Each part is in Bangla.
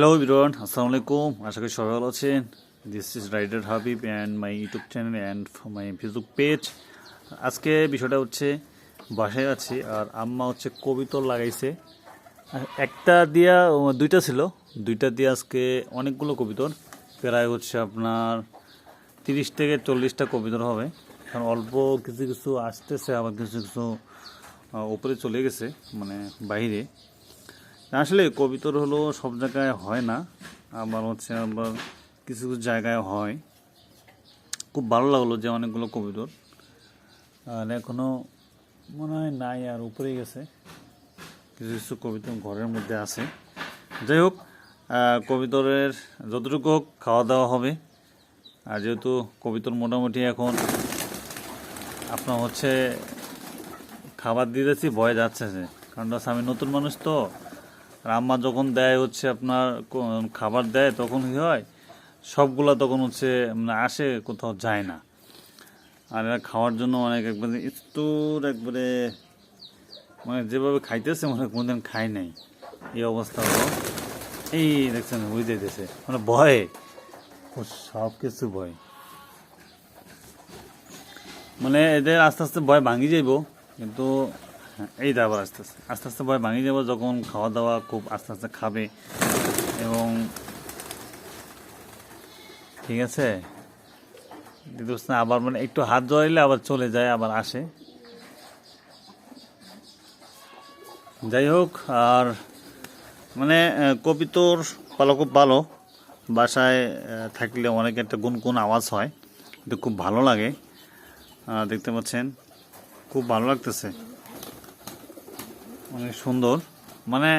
হ্যালো বিরন আসসালামু আলাইকুম আশা করি সবাই ভালো আছেন this is rider Habib and my YouTube channel and my Facebook page আজকে বিষয়টা হচ্ছে, বাসায় আছি আর আম্মা হচ্ছে কবিতর লাগাইছে। একটা দিয়া দুইটা ছিল। দুইটা দিয়ে আজকে অনেকগুলো কবিতর প্রায় হচ্ছে আপনার তিরিশ থেকে চল্লিশটা কবিতর হবে। কারণ অল্প কিছু কিছু আসতেছে, আবার কিছু কিছু উপরে চলে গেছে মানে বাইরে। আসলে কবিতর হলো সব জায়গায় হয় না। আবার হচ্ছে আবার কিছু কিছু জায়গায় হয়। খুব ভালো লাগল যে অনেকগুলো কবিতর আর এখনও মনে হয় নাই, আর উপরে গেছে। কিছু কিছু কবিতর ঘরের মধ্যে আছে। যাই হোক কবিতরের যতটুকু হোক খাওয়া দাওয়া হবে। আর যেহেতু কবিতর মোটামুটি এখন আপনার হচ্ছে খাবার দিতেছি ভয় যাচ্ছে যে। কারণ আমি নতুন মানুষ তো আর আম্মা যখন দেয় হচ্ছে আপনার খাবার দেয় তখন কি হয়? সবগুলা তখন হচ্ছে মানে আসে কোথাও যায় না। আর এরা খাওয়ার জন্য অনেক একবারে ইস্তুর একবারে মানে যেভাবে খাইতেছে মনে হয় কোনদিন খাই নাই। এই অবস্থা হলো এই দেখছেন বুঝতে দিতেছে মানে ভয়ে। ও সব কিছু ভয়। মানে এদের আস্তে আস্তে ভয় ভাঙি যাইব কিন্তু হ্যাঁ, এই তো আবার আস্তে আস্তে আস্তে আস্তে ভয় ভাঙিয়ে যাব যখন খাওয়া দাওয়া খুব আস্তে আস্তে খাবে। এবং ঠিক আছে? আবার মানে একটু হাত জড়াইলে আবার চলে যায়, আবার আসে। যাই হোক, আর মানে কপি তোর পালা খুব ভালো। বাসায় থাকলে অনেক একটা গুনগুন আওয়াজ হয়। কিন্তু খুব ভালো লাগে। দেখতে পাচ্ছেন? খুব ভালো লাগতেছে। অনেক সুন্দর। মানে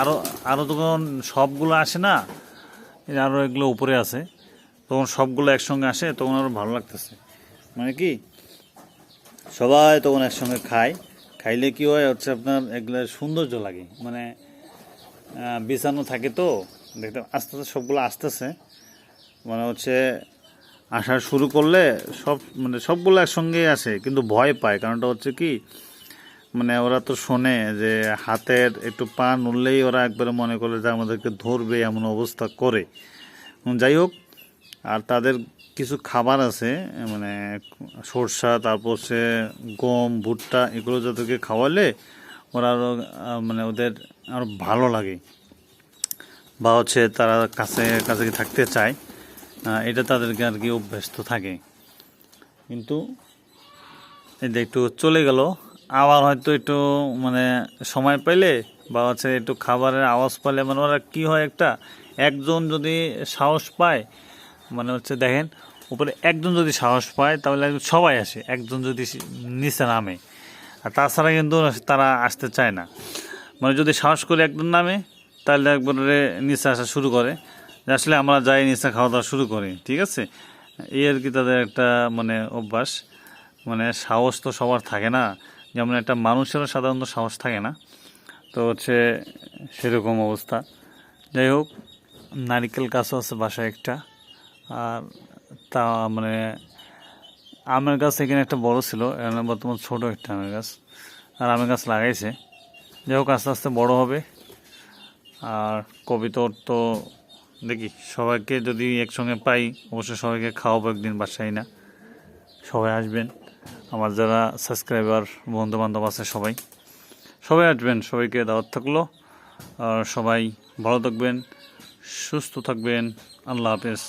আরও আরও তখন সবগুলো আসে না, এই আরও এগুলো উপরে আছে তখন সবগুলো একসঙ্গে আসে, তখন আরও ভালো লাগতেছে। মানে কি? সবাই তখন একসঙ্গে খায়। খাইলে কি হয়, হচ্ছে আপনার এগুলো সৌন্দর্য লাগে। মানে বিছানো থাকে তো, দেখতে আস্তে আস্তে সবগুলো আসতেছে। মানে হচ্ছে, আসা শুরু করলে সব মানে সবগুলো একসঙ্গেই আসে, কিন্তু ভয় পায়। কারণটা হচ্ছে কি মানে ওরা তো শোনে যে হাতের একটু পা নড়লেই ওরা একবারে মনে করে যে আমাদেরকে ধরবে, এমন অবস্থা করে। যাই হোক, আর তাদের কিছু খাবার আছে মানে সরষা, তারপর সে গম, ভুট্টা, এগুলো যাদেরকে খাওয়ালে ওরা আরও মানে ওদের আরও ভালো লাগে। বা হচ্ছে তারা কাছে কাছে থাকতে চায় এটা তাদেরকে আর কি অভ্যস্ত থাকে। কিন্তু এই একটু চলে গেল আবার হয়তো একটু মানে সময় পেলে বা হচ্ছে একটু খাবারের আওয়াজ পেলে মানে ওরা কী হয় একটা, একজন যদি সাহস পায় মানে হচ্ছে দেখেন, উপরে একজন যদি সাহস পায়, তাহলে সবাই আসে, একজন যদি নিচে নামে। আর তাছাড়া কিন্তু তারা আসতে চায় না। মানে যদি সাহস করে একজন নামে, তাহলে একবারে নিচে আসা শুরু করে। আসলে আমরা যাই নিচে খাওয়া দাওয়া শুরু করি, ঠিক আছে? এই আর কি তাদের একটা মানে অভ্যাস। মানে সাহস তো সবার থাকে না। যেমন একটা মানুষেরও সাধারণত সাহস থাকে না। তো হচ্ছে সেরকম অবস্থা। যাই হোক, নারিকেল গাছও আছে বাসায় একটা। আর তা মানে আমের গাছ এখানে একটা বড় ছিল এখানে বর্তমান ছোট একটা আমের গাছ। আর আমের গাছ লাগাইছে। যাই হোক, আস্তে আস্তে বড় হবে। আর কবিতর তো দেখি, সবাইকে যদি একসঙ্গে পাই, অবশ্যই সবাইকে খাওয়াবো একদিন বাসায় না। সবাই আসবেন। আমার যারা সাবস্ক্রাইবার, বন্ধুবান্ধব আছে সবাই সবাই আসবেন, সবাইকে দাওয়াত থাকল। আর সবাই ভালো থাকবেন, সুস্থ থাকবেন। আল্লাহ হাফেজ।